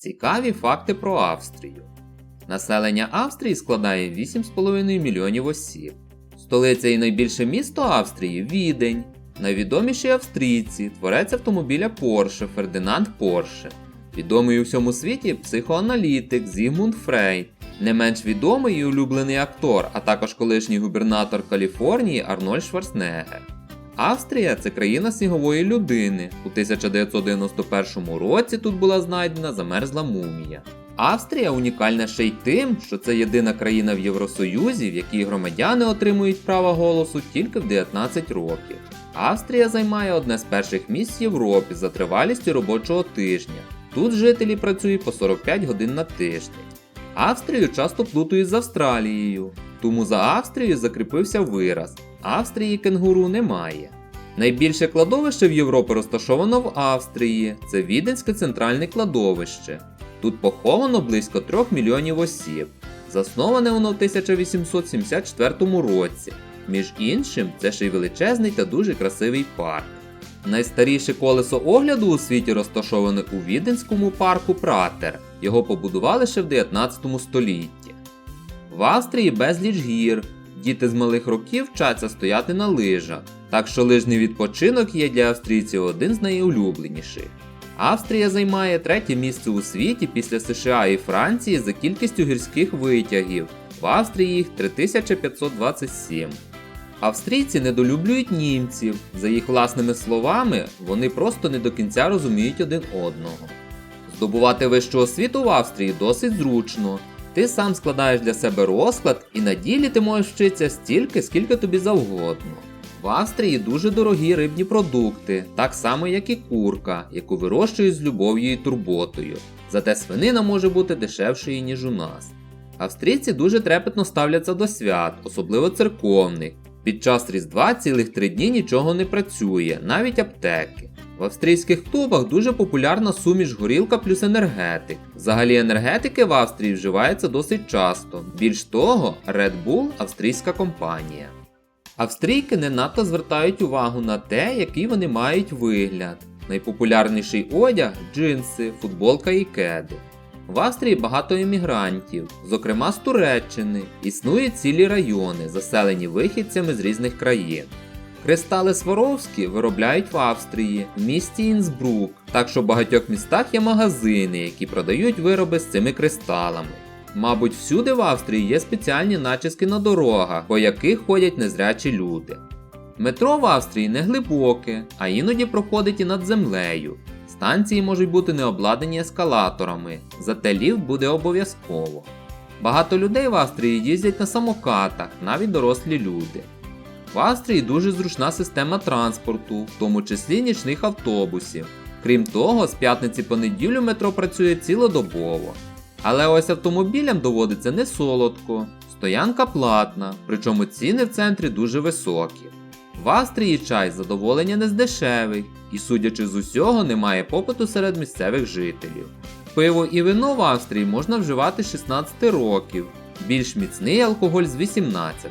Цікаві факти про Австрію. Населення Австрії складає 8,5 мільйонів осіб. Столиця і найбільше місто Австрії Відень. Найвідоміші австрійці, творець автомобіля Porsche Фердинанд Порше. Відомий у всьому світі психоаналітик Зігмунд Фрейд. Не менш відомий і улюблений актор, а також колишній губернатор Каліфорнії Арнольд Шварценеггер. Австрія це країна снігової людини. У 1991 році тут була знайдена замерзла мумія. Австрія унікальна ще й тим, що це єдина країна в Євросоюзі, в якій громадяни отримують право голосу тільки в 19 років. Австрія займає одне з перших місць Європі за тривалістю робочого тижня. Тут жителі працюють по 45 годин на тиждень. Австрію часто плутають з Австралією, тому за Австрією закріпився вираз Австрії кенгуру немає. Найбільше кладовище в Європі розташовано в Австрії, це Віденське центральне кладовище. Тут поховано близько 3 мільйонів осіб. Засноване воно в 1874 році. Між іншим, це ще й величезний та дуже красивий парк. Найстаріше колесо огляду у світі розташоване у Віденському парку Пратер. Його побудували ще в 19 столітті. В Австрії безліч гір. Діти з малих років вчаться стояти на лижах, так що лижний відпочинок є для австрійців один з найулюбленіших. Австрія займає третє місце у світі після США і Франції за кількістю гірських витягів. В Австрії їх 3527. Австрійці недолюблюють німців. За їх власними словами, вони просто не до кінця розуміють один одного. Здобувати вищу освіту в Австрії досить зручно. Ти сам складаєш для себе розклад і на ділі ти можеш вчитися стільки, скільки тобі завгодно. В Австрії дуже дорогі рибні продукти, так само як і курка, яку вирощують з любов'ю і турботою. Зате свинина може бути дешевшою, ніж у нас. Австрійці дуже трепетно ставляться до свят, особливо церковних. Під час Різдва цілих три дні нічого не працює, навіть аптеки. В австрійських клубах дуже популярна суміш горілка плюс енергетик. Взагалі енергетики в Австрії вживаються досить часто. Більш того, Red Bull австрійська компанія. Австрійки не надто звертають увагу на те, який вони мають вигляд. Найпопулярніший одяг джинси, футболка і кеди. В Австрії багато емігрантів, зокрема з Туреччини, існують цілі райони, заселені вихідцями з різних країн. Кристали Сваровські виробляють в Австрії, в місті Інсбрук, так що в багатьох містах є магазини, які продають вироби з цими кристалами. Мабуть, всюди в Австрії є спеціальні начіски на дорогах, по яких ходять незрячі люди. Метро в Австрії не глибоке, а іноді проходить і над землею. Станції можуть бути не обладнані ескалаторами, зате ліфт буде обов'язково. Багато людей в Австрії їздять на самокатах, навіть дорослі люди. В Австрії дуже зручна система транспорту, в тому числі нічних автобусів. Крім того, з п'ятниці по неділю метро працює цілодобово. Але ось автомобілям доводиться не солодко. Стоянка платна, причому ціни в центрі дуже високі. В Австрії чай задоволення не з дешевих, і, судячи з усього, немає попиту серед місцевих жителів. Пиво і вино в Австрії можна вживати з 16 років, більш міцний алкоголь з 18.